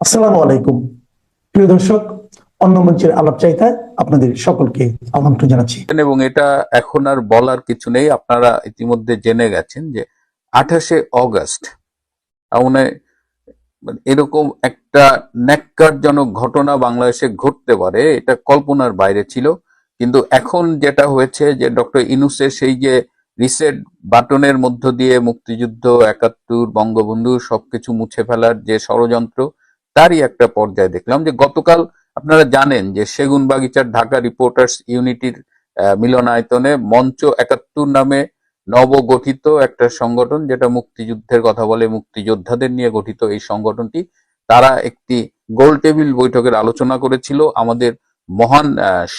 আসসালামু আলাইকুম। প্রিয় দর্শক, অন্য মঞ্চের আলাপ চাইতায় আপনাদের সকলকে আমন্ত্রণ জানাচ্ছি। এবং এটা এখন আর বলার কিছু নেই, আপনারা ইতিমধ্যে জেনে গেছেন যে আঠাশে অগস্ট মানে এরকম একটা ন্যাক্কারজনক ঘটনা বাংলাদেশে ঘটতে পারে, এটা কল্পনার বাইরে ছিল। কিন্তু এখন যেটা হয়েছে যে ডক্টর ইনুসের সেই যে রিসেট বাটনের মধ্য দিয়ে মুক্তিযুদ্ধ, একাত্তর, বঙ্গবন্ধু সবকিছু মুছে ফেলার যে ষড়যন্ত্র তারই একটা পর্যায়ে দেখলাম যে গতকাল আপনারা জানেন যে সেগুন বাগিচার ঢাকা রিপোর্টার্স ইউনিটির মিলনায়তনে মঞ্চ একাত্তর নামে নবগঠিত একটা সংগঠন, যেটা মুক্তিযুদ্ধের কথা বলে মুক্তিযোদ্ধাদের নিয়ে গঠিত এই সংগঠনটি, তারা একটি গোল টেবিল বৈঠকের আলোচনা করেছিল আমাদের মহান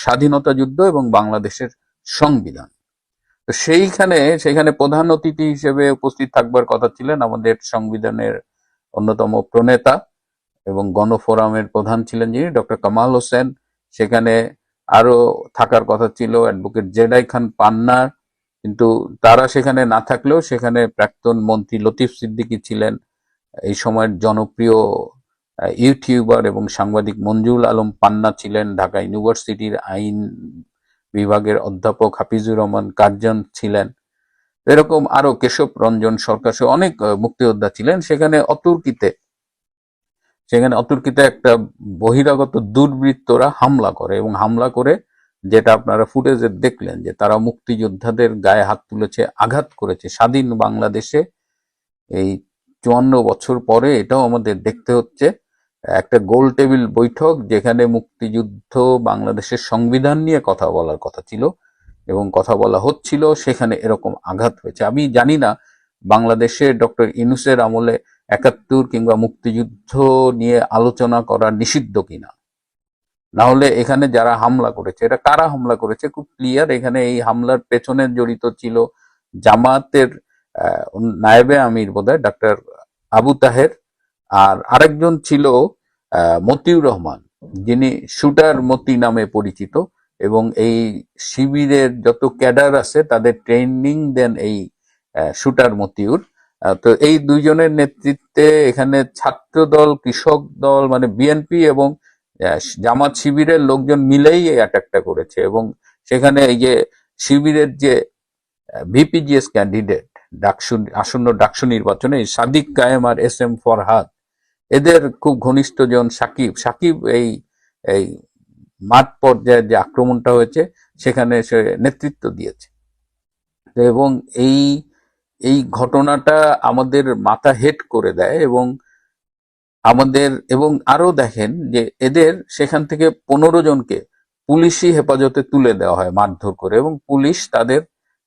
স্বাধীনতা যুদ্ধ এবং বাংলাদেশের সংবিধান। তো সেইখানে সেখানে প্রধান অতিথি হিসেবে উপস্থিত থাকবার কথা ছিলেন আমাদের সংবিধানের অন্যতম প্রণেতা এবং গণফোরামের প্রধান ছিলেন যিনি, ডক্টর কামাল হোসেন। সেখানে আরও থাকার কথা ছিল, অ্যাডভোকেট জেডাই খান পান্নার কিন্তু তারা সেখানে না থাকলেও সেখানে প্রাক্তন মন্ত্রী লতিফ সিদ্দিকী ছিলেন। এই সময়ের জনপ্রিয় ইউটিউবার এবং সাংবাদিক মঞ্জুল আলম পান্না ছিলেন ঢাকা ইউনিভার্সিটির আইন বিভাগের অধ্যাপক হাফিজুর রহমান কার্জন ছিলেন। এরকম আরও কেশব রঞ্জন সরকার অনেক মুক্তিযোদ্ধা ছিলেন। সেখানে অতুর্কিতে সেখানে অতুর্কিতে একটা বহিরাগত দুর্বৃত্তরা হামলা করে এবং হামলা করে যেটা আপনারা ফুটেজে দেখলেন যে তারা মুক্তিযোদ্ধাদের গায়ে হাত তুলেছে, আঘাত করেছে। স্বাধীন বাংলাদেশে এই চুয়ান্ন বছর পরে এটাও আমাদের দেখতে হচ্ছে। একটা গোল টেবিল বৈঠক যেখানে মুক্তিযুদ্ধ বাংলাদেশের সংবিধান নিয়ে কথা বলার কথা ছিল এবং কথা বলা হচ্ছিল, সেখানে এরকম আঘাত হয়েছে। আমি জানি না, বাংলাদেশে ডক্টর ইনুসের আমলে একাত্তর কিংবা মুক্তিযুদ্ধ নিয়ে আলোচনা করা নিষিদ্ধ কিনা? না হলে এখানে যারা হামলা করেছে, এটা কারা হামলা করেছে? খুব ক্লিয়ার এখানে এই হামলার পেছনে জড়িত ছিল জামাতের নায়েবে আমির বোধহয়, ডাক্তার আবু তাহের আর আরেকজন ছিল মতিউর রহমান। যিনি শুটার মতি নামে পরিচিত এবং এই শিবিরের যত ক্যাডার আছে, তাদের ট্রেনিং দেন এই শুটার মতিউর। তো এই দুইজনের নেতৃত্বে এখানে ছাত্র দল, কৃষক দল মানে বিএনপি এবং জামাত শিবিরের লোকজন মিলেই এই অ্যাটাকটা করেছে এবং সেখানে এই যে শিবিরের যে ভিপিজিএস ক্যান্ডিডেট ডাকসু, আসন্ন ডাকসু নির্বাচনে সাদিক কায়েম আর এস এম ফরহাদ, এদের খুব ঘনিষ্ঠ জন সাকিব। সাকিব এই এই মাঠ পর্যায়ে যে আক্রমণটা হয়েছে, সেখানে সে নেতৃত্ব দিয়েছে। এবং এই এই ঘটনাটা আমাদের মাথা হেট করে দেয় এবং আমাদের, এবং আরও দেখেন যে এদের সেখান থেকে পনেরো জনকে পুলিশি হেফাজতে তুলে দেওয়া হয় মারধর করে এবং পুলিশ তাদের,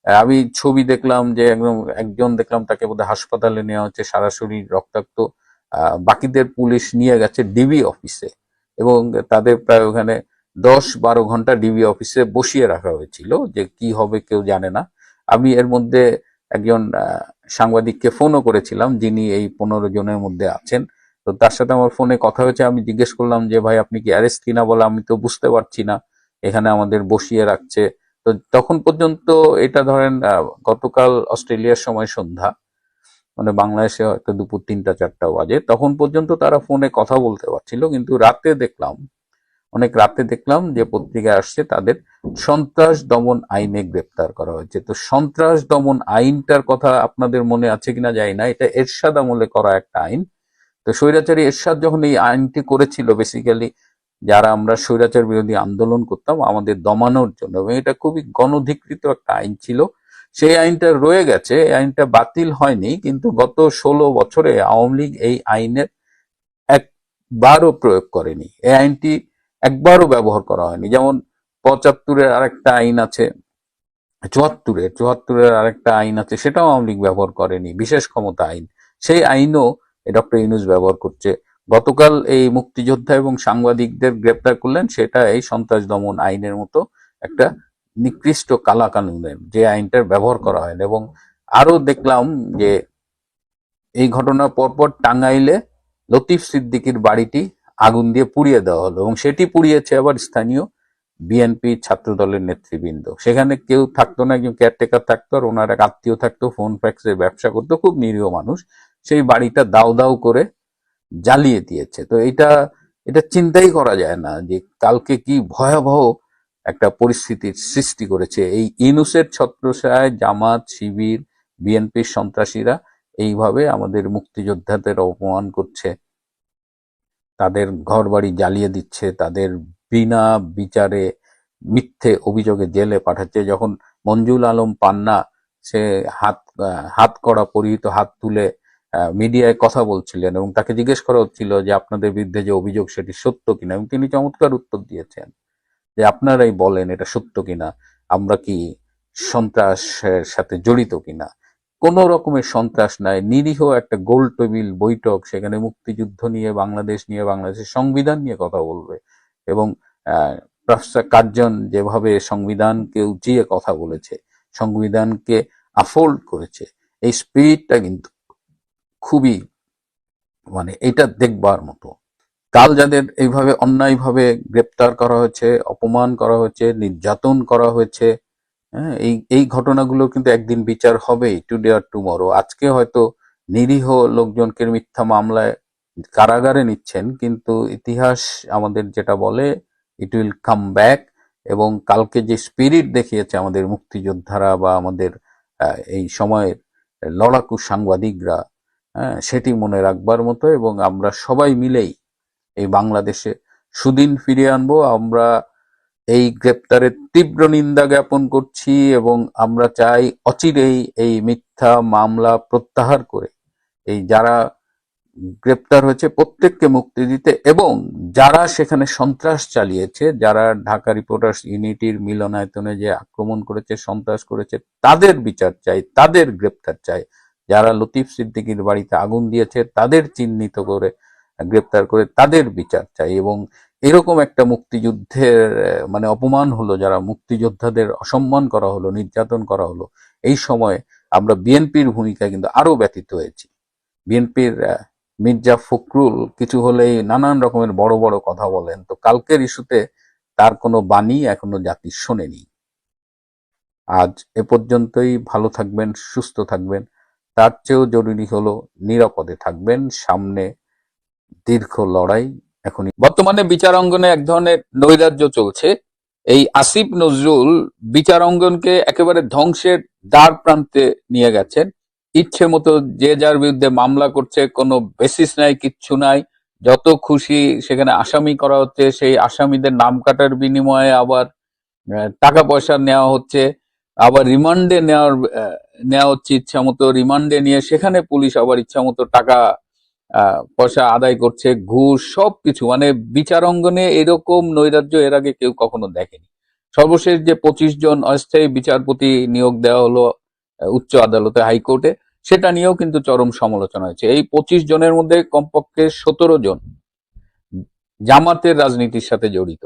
আমি ছবি দেখলাম যে একদম একজন দেখলাম তাকে বোধহয় হাসপাতালে নেওয়া হচ্ছে সারা শরীর রক্তাক্ত বাকিদের পুলিশ নিয়ে গেছে ডিবি অফিসে এবং তাদের প্রায় ওখানে দশ বারো ঘণ্টা ডিবি অফিসে বসিয়ে রাখা হয়েছিল যে কি হবে কেউ জানে না। আমি এর মধ্যে একজন সাংবাদিককে ফোনও করেছিলাম, যিনি এই পনেরো জনের মধ্যে আছেন। তো তার সাথে আমার ফোনে কথা হয়েছে, আমি জিজ্ঞেস করলাম যে, ভাই, আপনি কি অ্যারেস্ট কিনা? বলে, আমি তো বুঝতে পারছি না। এখানে আমাদের বসিয়ে রাখছে। তো তখন পর্যন্ত এটা ধরেন গতকাল অস্ট্রেলিয়ার সময় সন্ধ্যা মানে বাংলাদেশে হয়তো দুপুর তিনটা, চারটা বাজে, তখন পর্যন্ত তারা ফোনে কথা বলতে পারছিল, কিন্তু রাতে দেখলাম অনেক রাতে দেখলাম যে পত্রিকায় আসছে তাদের সন্ত্রাস দমন আইনে গ্রেপ্তার করা হয়েছে। তো সন্ত্রাস দমন আইনটার কথা আপনাদের মনে আছে কিনা জানি না। এটা এরশাদ আমলে করা একটা আইন। তো স্বৈরাচারী এরশাদ যখন এই আইনটি করেছিল বেসিক্যালি যারা আমরা স্বৈরাচার বিরোধী আন্দোলন করতাম, আমাদের দমানোর জন্য। এবং এটা খুবই গণধিকৃত একটা আইন ছিল। সেই আইনটা রয়ে গেছে। এই আইনটা বাতিল হয়নি, কিন্তু গত ষোলো বছরে আওয়ামী লীগ এই আইনের একবারও প্রয়োগ করেনি। এই আইনটি একবারও ব্যবহার করা হয়নি। যেমন পঁচাত্তরের আরেকটা আইন আছে, চুয়াত্তরের চুয়াত্তরের আরেকটা আইন আছে, সেটাও আওয়ামী লীগ ব্যবহার করেনি, বিশেষ ক্ষমতা আইন। সেই আইনও ডক্টর ইউনুস ব্যবহার করছে। গতকাল এই মুক্তিযোদ্ধা এবং সাংবাদিকদের গ্রেপ্তার করলেন, সেটা এই সন্ত্রাস দমন আইনের মতো একটা নিকৃষ্ট কালা কানুনের যে আইনটার ব্যবহার করা হয়। এবং আরও দেখলাম যে এই ঘটনার পরপর টাঙ্গাইলে লতিফ সিদ্দিকির বাড়িটি আগুন দিয়ে পুড়িয়ে দেওয়া হলো এবং সেটি পুড়িয়েছে আবার স্থানীয় বিএনপি ছাত্র দলের নেতৃবৃন্দ। সেখানে কেউ থাকতো না, একজন কেয়ারটেকার থাকতো আর ওনার এক আত্মীয় থাকতো ফোন ফ্যাক্সে ব্যবসা করতো, খুব নিরীহ মানুষ। সেই বাড়িটা দাও দাও করে জ্বালিয়ে দিয়েছে। তো এটা এটা চিন্তাই করা যায় না যে কালকে কি ভয়াবহ একটা পরিস্থিতির সৃষ্টি করেছে। এই ইনুসের ছত্রছায় জামাত, শিবির, বিএনপির সন্ত্রাসীরা এইভাবে আমাদের মুক্তিযোদ্ধাদের অপমান করছে। তাদের ঘর বাড়ি জ্বালিয়ে দিচ্ছে, তাদের বিনা বিচারে মিথ্যে অভিযোগে জেলে পাঠাচ্ছে। যখন মঞ্জুল আলম পান্না, সে হাত হাত করা পরিহিত হাত তুলে মিডিয়ায় কথা বলছিলেন এবং তাকে জিজ্ঞেস করা হচ্ছিল যে আপনাদের বিরুদ্ধে যে অভিযোগ সেটি সত্য কিনা এবং তিনি চমৎকার উত্তর দিয়েছেন যে আপনারাই বলেন এটা সত্য কিনা, আমরা কি সন্ত্রাসের সাথে জড়িত কিনা। কোন রকমের সন্ত্রাস নাই। নিরীহ একটা গোল টেবিল বৈঠক, সেখানে মুক্তিযুদ্ধ নিয়ে, বাংলাদেশ নিয়ে, বাংলাদেশের সংবিধান নিয়ে কথা বলবে এবং প্রফেসর কার্জন যেভাবে সংবিধানকে উঁচিয়ে কথা বলেছে, সংবিধানকে আফোল্ড করেছে, এই স্পিরিটটা কিন্তু খুবই মানে এটা দেখবার মতো। কাল যাদের এইভাবে অন্যায়ভাবে গ্রেপ্তার করা হয়েছে, অপমান করা হয়েছে, নির্যাতন করা হয়েছে হ্যাঁ এই এই ঘটনাগুলো কিন্তু একদিন বিচার হবেই টুডে আর টুমরো আজকে হয়তো নিরীহ লোকজনকে মিথ্যা মামলায় কারাগারে নিচ্ছেন কিন্তু ইতিহাস আমাদের যেটা বলে ইট উইল কাম ব্যাক এবং কালকে যে স্পিরিট দেখিয়েছে আমাদের মুক্তিযোদ্ধারা বা আমাদের এই সময়ের লড়াকু সাংবাদিকরা হ্যাঁ, সেটি মনে রাখবার মতো এবং আমরা সবাই মিলেই এই বাংলাদেশে সুদিন ফিরিয়ে আনব। আমরা এই গ্রেপ্তারের তীব্র নিন্দা জ্ঞাপন করছি এবং আমরা চাই অচিরেই এই মিথ্যা মামলা প্রত্যাহার করে। এই যারা গ্রেপ্তার হয়েছে প্রত্যেককে মুক্তি দিতে এবং যারা সেখানে সন্ত্রাস চালিয়েছে, যারা ঢাকা রিপোর্টার্স ইউনিটির মিলনায়তনে যে আক্রমণ করেছে, সন্ত্রাস করেছে, তাদের বিচার চাই, তাদের গ্রেপ্তার চাই। যারা লতিফ সিদ্দিকীর বাড়িতে আগুন দিয়েছে, তাদের চিহ্নিত করে গ্রেপ্তার করে তাদের বিচার চাই এবং এরকম একটা মুক্তিযুদ্ধের মানে অপমান হলো, যারা মুক্তিযোদ্ধাদের অসম্মান করা হলো, নির্যাতন করা হলো, এই সময় আমরা বিএনপির ভূমিকা কিন্তু আরও ব্যতীত হয়েছি। বিএনপির মির্জা ফখরুল কিছু হলেই নানান রকমের বড় বড় কথা বলেন। তো কালকের ইস্যুতে তার কোনো বাণী এখনও জাতি শোনেনি আজ এ পর্যন্তই, ভালো থাকবেন, সুস্থ থাকবেন। তার চেয়েও জরুরি হলো, নিরাপদে থাকবেন, সামনে দীর্ঘ লড়াই এখনই। বর্তমানে বিচার অঙ্গনে এক ধরনের নৈরাজ্য চলছে। এই আসিফ নজরুল বিচার অঙ্গনকে একেবারে ধ্বংসের দ্বার প্রান্তে নিয়ে গেছেন। ইচ্ছে মতো যে যার বিরুদ্ধে মামলা করছে, কোনো বেসিস নাই, কিচ্ছু নাই। যত খুশি সেখানে আসামি করা হচ্ছে, সেই আসামিদের নাম কাটার বিনিময়ে আবার টাকা পয়সা নেওয়া হচ্ছে। আবার রিমান্ডে নেওয়ার নেওয়া হচ্ছে ইচ্ছা মতো। রিমান্ডে নিয়ে সেখানে পুলিশ আবার ইচ্ছা মতো টাকা পয়সা আদায় করছে, ঘুষ সব কিছু মানে বিচার অঙ্গনে এরকম নৈরাজ্য এর আগে কেউ কখনো দেখেনি। সর্বশেষ যে পঁচিশ জন অস্থায়ী বিচারপতি নিয়োগ দেওয়া হলো উচ্চ আদালতে, হাইকোর্টে, সেটা নিয়েও কিন্তু চরম সমালোচনা হয়েছে। এই পঁচিশ জনের মধ্যে কমপক্ষে সতেরো জন জামাতের রাজনীতির সাথে জড়িত।